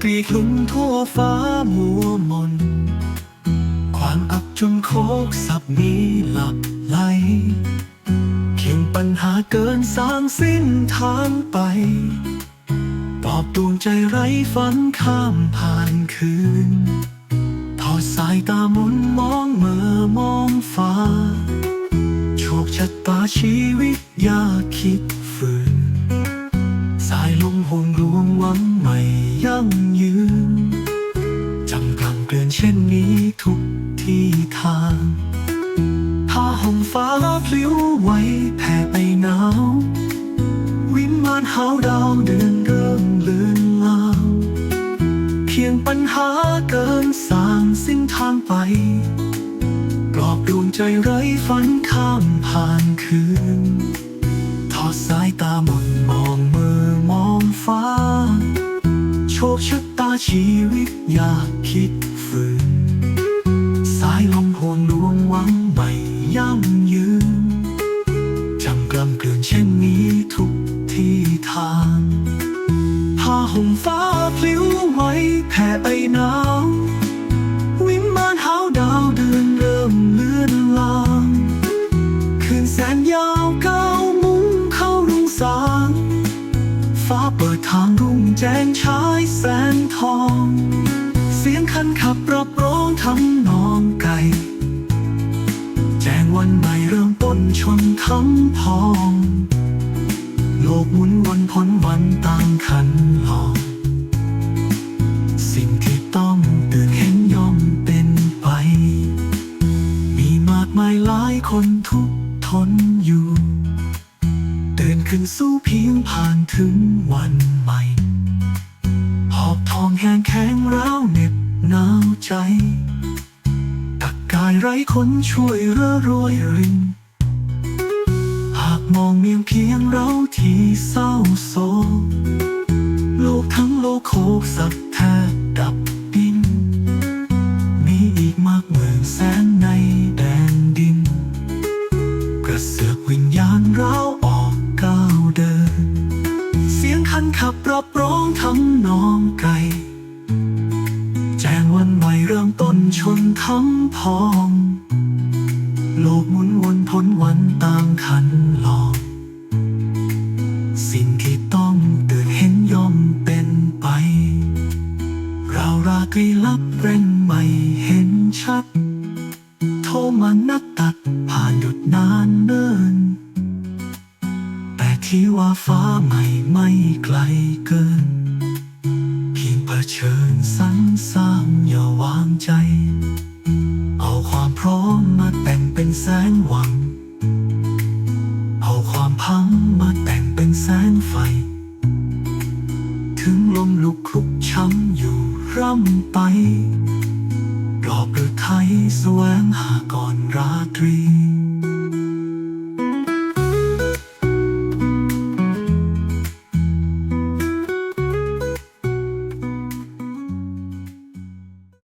ตรีคลุมทั่วฟ้ามัวมน ความอับจนโคกสับนี้หลับไหลเขียงปัญหาเกินสร้างสิ้นทางไปปอบดวงใจไร้ฝันข้ามผ่านคืน ทอดสายตาหมุนมองเมื่อมองฟ้า โชคชะตาชีวิตอย่าคิดฝืน สายลมห่วงรวงหวัง ยั่งยืนจำกำเกลือนเช่นนี้ทุกที่ทางผ้าห่มฟ้าพลิ้วไหวแผ่ไปหนาว วิมานหาวดาวเดือนเริ่มเลือนลางเพียงปัญหาเกินสางสิ้นทางไปกรอบดวงใจไร้ฝันข้ามผ่านคืน ชีวิตอยากคิดฝืน สายลมห่วงลวงหวังไม่ยั่งยืนจำกลำเกลื่อนเช่นนี้ทุกที่ทางผ้าห่มฟ้าพลิ้วไหวแผ่ไปหนาววิมานหาวดาวเดือนเริ่มเลือนลางคืนแสนยาวก้าวมุ่งเข้ารุ่งสาง ฟ้าเปิดทางรุ่งแจ้งฉายแสง ต้นชนทั้งพอง โลกหมุนวนพ้นวันต่างคันลองสิ่งที่ต้องตือนเห็นย่อมเป็นไป มีมากมายหลายคนทุกทนอยู่เตือนขึ้นสู้เพียงผ่านถึงวันใหม่ หอบทองแห้งแข็งร้าวเหน็บหนาวใจ ตักกายไร้คนช่วยเร่อรวยริน มองเมียงเพียงเราที่เศร้าโศกโลกทั้งโลกโคกสักแทบดับดิน มีอีกมากหมื่นแสนในแดนดิน กระเสือกวิญญาณเราออกก้าวเดิน เสียงคันขับรับร้องทำนองไก่แจ้งวันใหม่เริ่มต้นชนทั้งพอง โลกหมุน เราราตรีลับเร่งไม่เห็นชัด โทรมานัดตัดผ่านหยุดนานเนิ่นแต่ที่ว่าฟ้าใหม่ไม่ไกลเกิน เพียงเผชิญสันสร้างอย่าวางใจ เอาความพร้อมมาแต่งเป็นแสงหวัง เอาความพังมาแต่งเป็นแสงไฟ ถึงลมลุกคลุกช้ำอยำไป รอบฤทัยแสวงหาก่อนราตรี